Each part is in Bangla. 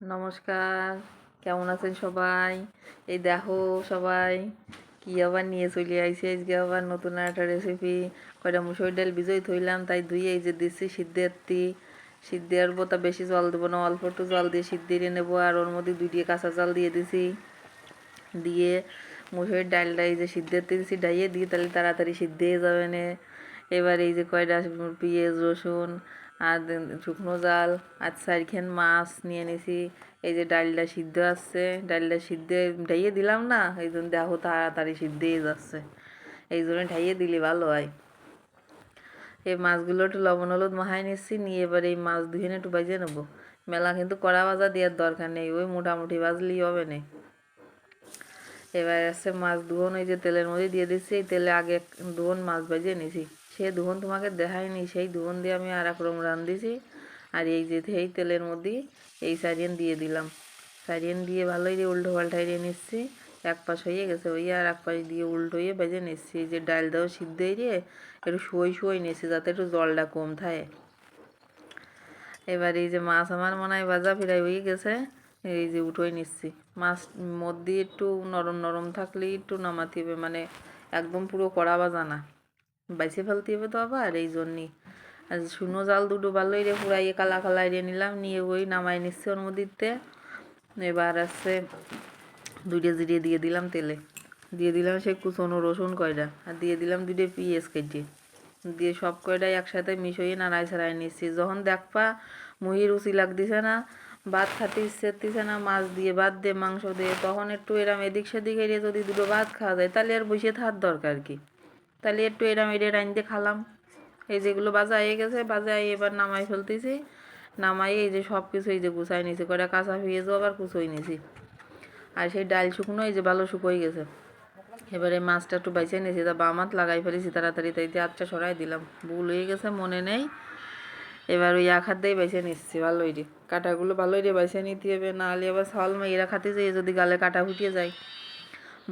নমস্কার, কেমন আছেন সবাই? এই দেখো সবাই, কি আবার নিয়ে চলে আইসি আজকে আবার নতুন একটা রেসিপি কয়টা মুসুর ডাল ভিজোই থইলাম তাই ধুয়ে এই যে দিচ্ছি সিদ্ধেরতি সিদ্ধ আর তা বেশি জল দেবো না, অল্প একটু জল দিয়ে সিদ্ধ নেব, আর ওর মধ্যে দুইটি কাঁচা জল দিয়ে দিছি। দিয়ে মুসুরের ডালটা এই যে সিদ্ধের দিছি, ডাইয়ে দিয়ে তাহলে তাড়াতাড়ি সিদ্ধ হয়ে যাবে না। এবার এই যে কয়টা পেঁয়াজ, রসুন আর শুকনো জাল, আর চারখান মাছ নিয়ে নিছি। এই যে ডালটা সিদ্ধ আসছে ডালটা সিদ্ধ ঢাইয়ে দিলাম না, এই জন্য দেখো তাড়াতাড়ি সিদ্ধ হয়ে যাচ্ছে। এই জন্য ঢাইয়ে দিলে, ভালো হয়। এই মাছগুলো একটু লবণ হলুদ মাহাই নিচ্ছি, নিয়ে এবার এই মাছ ধুয়ে একটু বাজে নেব। মেলা কিন্তু কড়া ভাজা দেওয়ার দরকার নেই, ওই মোটামুটি বাজলেই হবে না। এবার আছে মাছ ধুয়ন ওই যে তেলের মধ্যে দিয়ে দিচ্ছি। এই তেলে আগে ধুয়ন মাছ ভাজিয়ে নিছি। সে ধুয়ন তোমাকে দেখায়নি, সেই ধুয়ন দিয়ে আমি আর এক রকম রাঁধিছি আর এই যে এই তেলের মধ্যে এই সারিয়ান দিয়ে দিলাম। সারিয়ান দিয়ে ভালোই দিয়ে উল্টো পাল্টাইয়ে নিচ্ছি। এক পাশ হয়ে গেছে ওই, আর এক পাশ দিয়ে উল্টো হয়ে বেজে নিচ্ছি। যে ডাল দাও সিদ্ধ হয়ে একটু শুয়োই শুয়োই নিচ্ছি যাতে একটু জলটা কম থাকে। এবার এই যে মাছ আমার মনে হয় ভাজা ফিরাই হয়ে গেছে। এই যে উঠোই নিচ্ছি। মাছ মধ্যে একটু নরম নরম থাকলে একটু নামাতে হবে মানে একদম পুরো কড়া বাজা না। বাইসে ফেলতে হবে তো আবার, এই জন্যই আর শুনো, জাল দুটো ভালো রে পুরাইয়ে কালা কালা রে নিলাম, নিয়ে ওই নামাই নিচ্ছে ওর মধ্যে এবার আছে দুইটা জিরিয়ে দিয়ে দিলাম তেলে। দিয়ে দিলাম সে কুচনো রসুন কয়টা, আর দিয়ে দিলাম দুইটা পিঁয়াজ কেটে। দিয়ে সব কয়টাই একসাথে মিশিয়ে নাড়াই ছাড়াই নিচ্ছি। যখন দেখবা মুহি রুচি লাগতেছে না ভাত খাতে ইচ্ছে না, মাছ দিয়ে, ভাত দিয়ে, মাংস দিয়ে। তখন একটু এরম এদিক সেদিক এড়িয়ে যদি দুটো ভাত খাওয়া যায়, তাহলে আর বসে থাকার দরকার কি? তাহলে একটু এরম এড়িয়ে রাঁধতে খালাম। এই যেগুলো বাজা হয়ে গেছে বাজায় এবার নামাই ফেলতেছি। নামাই এই যে সব কিছু এই যে গুছাই নিয়েছি কয়টা কাঁচা পেঁয়াজও আবার কুচোই নিয়েছি আর সেই ডাল শুকনো, এই যে ভালো শুকোই গেছে। এবারে মাছটা একটু বাইছে নিয়েছি তা বামাত লাগাই ফেলেছি, তাড়াতাড়ি তাই দিয়ে সরাই দিলাম। ভুল হয়ে গেছে, মনে নেই। এবার ওই এক হাত দিয়ে বাইছে নিচ্ছি, ভালোই রে। কাটাগুলো ভালোই রে বাইছে নিতে হবে না হলে আবার ছাল মেয়েরা খাতে যেয়ে যদি গালে কাঁটা ফুটিয়ে যায়।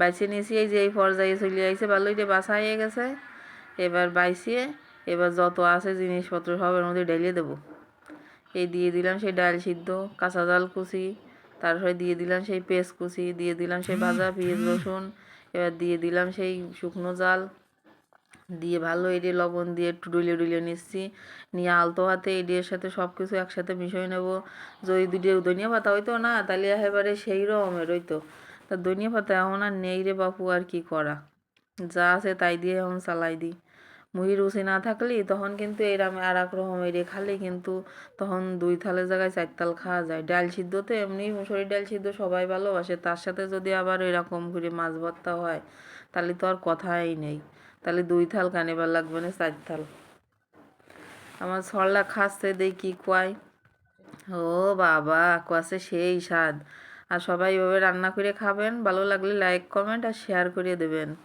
বাইছে নিয়েছি, এই যে এই পর্যায়ে চলে আইছে, ভালোই রে বাসা হয়ে গেছে। এবার বাইছিয়ে এবার যত আছে জিনিসপত্র সবের মধ্যে ঢেলে দেবো। এই দিয়ে দিলাম সেই ডাল সিদ্ধ, কাঁচা জাল কুচি, তারপরে দিয়ে দিলাম সেই পেস্ট কুচি, দিয়ে দিলাম সেই ভাজা পেঁয়াজ রসুন, এবার দিয়ে দিলাম সেই শুকনো জাল দিয়ে ভালো এডিয়ে লবণ দিয়ে একটু ডুলে ডুলে নিচ্ছি। নিয়ে আলতো হাতে এডিয়ের সাথে সব কিছু একসাথে মিশিয়ে নেব। যদি দুটি ধনিয়া পাতা হইতো না, তাহলে একেবারে সেই রকমের হইতো। তা ধনিয়া পাতা এখন আর নেই রে বাপু, আর কি করা? যা আছে তাই দিয়ে এখন চালাই দিই। মুহি রুচি না থাকলে তখন কিন্তু এরাম আর এক রকম এড়ে খালে কিন্তু তখন দুই থালের জায়গায় চার তাল খাওয়া যায়। ডাল সিদ্ধ তো এমনি মুসুরির ডাল সিদ্ধ সবাই ভালোবাসে, তার সাথে যদি আবার এরকম করে মাছ ভর্তা হয়, তাহলে তো আর কথাই নেই। তাহলে দুই থাল কানেবার লাগবে না, চার থাল। আমার ছড়লা খাচ্ছে দেখি কয়। ও বাবা, কোয়াছে সেই স্বাদ। আর সবাই এভাবে রান্না করে খাবেন, ভালো লাগলে লাইক কমেন্ট আর শেয়ার করে দেবেন।